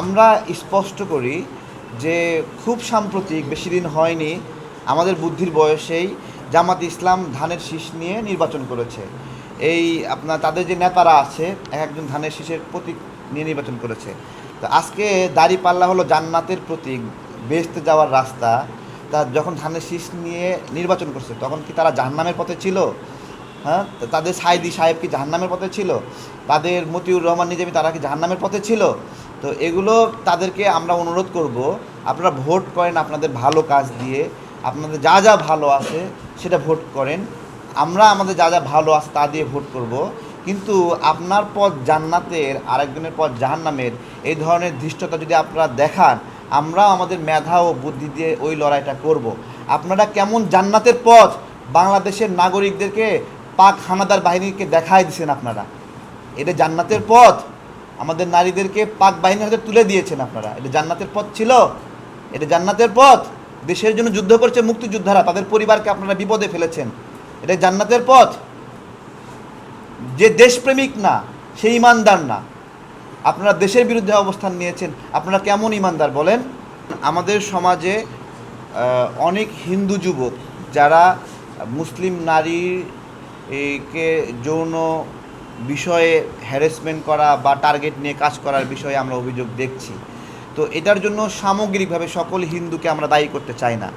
আমরা স্পষ্ট করি যে খুব সাম্প্রতিক, বেশি দিন হয়নি, আমাদের বুদ্ধির বয়সেই জামাত ইসলাম ধানের শীষ নিয়ে নির্বাচন করেছে। এই আপনার তাদের যে নেতারা আছে, এক একজন ধানের শীষের প্রতীক নিয়ে নির্বাচন করেছে। তো আজকে দাড়িপাল্লা হলো জান্নাতের প্রতীক বেসতে যাওয়ার রাস্তা। তা যখন ধানের শীষ নিয়ে নির্বাচন করছে, তখন কি তারা জাহান্নামের পথে ছিল? হ্যাঁ? তাদের সাইদি সাহেব কি জাহান্নামের পথে ছিল? তাদের মতিউর রহমান নিজামী তারা কি জাহান্নামের পথে ছিল? তো এগুলো তাদেরকে আমরা অনুরোধ করব, আপনারা ভোট করেন আপনাদের ভালো কাজ দিয়ে, আপনাদের যা যা ভালো আছে সেটা ভোট করেন, আমরা আমাদের যা যা ভালো আছে তা দিয়ে ভোট করব। কিন্তু আপনার পথ জান্নাতের, আরেকজনের পথ জাহান্নামের, এই ধরনের ধৃষ্টতা যদি আপনারা দেখান আমরাও আমাদের মেধা ও বুদ্ধি দিয়ে ওই লড়াইটা করব। আপনারা কেমন জান্নাতের পথ বাংলাদেশের নাগরিকদেরকে পাক হানাদার বাহিনীকে দেখাই দিছেন আপনারা? এটা জান্নাতের পথ। আমাদের নারীদেরকে পাক বাহিনীর হাতে তুলে দিয়েছেন আপনারা। এটা জান্নাতের পথ ছিল। এটা জান্নাতের পথ। দেশের জন্য যুদ্ধ করছে মুক্তিযোদ্ধারা, তাদের পরিবারকে আপনারা বিপদে ফেলেছেন। এটা জান্নাতের পথ। যে দেশপ্রেমিক না, সে ইমানদার না। আপনারা দেশের বিরুদ্ধে অবস্থান নিয়েছেন। আপনারা কেমন ইমানদার বলেন? আমাদের সমাজে অনেক হিন্দু যুবক যারা মুসলিম নারীকে যৌন বিষয়ে হ্যারাসমেন্ট করা বা টার্গেট নিয়ে কাজ করার বিষয়ে আমরা অভিযোগ দেখছি। তো এটার জন্য সামগ্রিকভাবে সকল হিন্দুকে আমরা দায়ী করতে চাই না।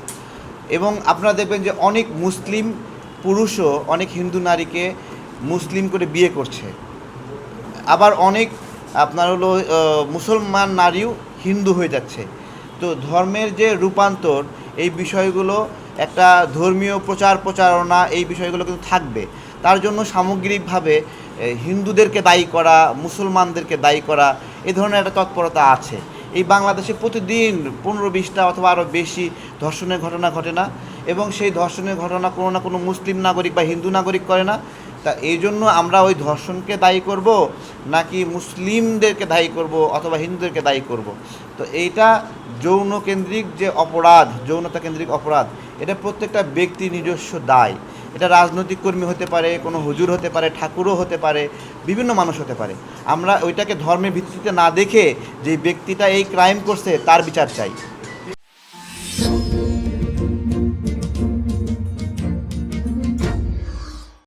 এবং আপনারা দেখবেন যে অনেক মুসলিম পুরুষও অনেক হিন্দু নারীকে মুসলিম করে বিয়ে করছে। আবার অনেক আপনার হলো মুসলমান নারীও হিন্দু হয়ে যাচ্ছে। তো ধর্মের যে রূপান্তর, এই বিষয়গুলো একটা ধর্মীয় প্রচার প্রচারণা এই বিষয়গুলো কিন্তু থাকবে। তার জন্য সামগ্রিকভাবে হিন্দুদেরকে দায়ী করা, মুসলমানদেরকে দায়ী করা, এ ধরনের একটা তৎপরতা আছে। এই বাংলাদেশে প্রতিদিন পনেরো বিশটা অথবা আরও বেশি ধর্ষণের ঘটনা ঘটে না এবং সেই ধর্ষণের ঘটনা কোনো না কোনো মুসলিম নাগরিক বা হিন্দু নাগরিক করে না। তা এই জন্য আমরা ওই ধর্ষণকে দায়ী করব নাকি মুসলিমদেরকে দায়ী করব অথবা হিন্দুদেরকে দায়ী করব? তো এইটা যৌন কেন্দ্রিক যে অপরাধ, যৌনতা কেন্দ্রিক অপরাধ, এটা প্রত্যেকটা ব্যক্তি নিজস্ব দায়। এটা রাজনৈতিক কর্মী হতে পারে, কোনো হুজুর হতে পারে, ঠাকুরও হতে পারে, বিভিন্ন মানুষ হতে পারে। আমরা ওইটাকে ধর্মের ভিত্তিতে না দেখে যে ব্যক্তিটা এই ক্রাইম করছে, তার বিচার চাই।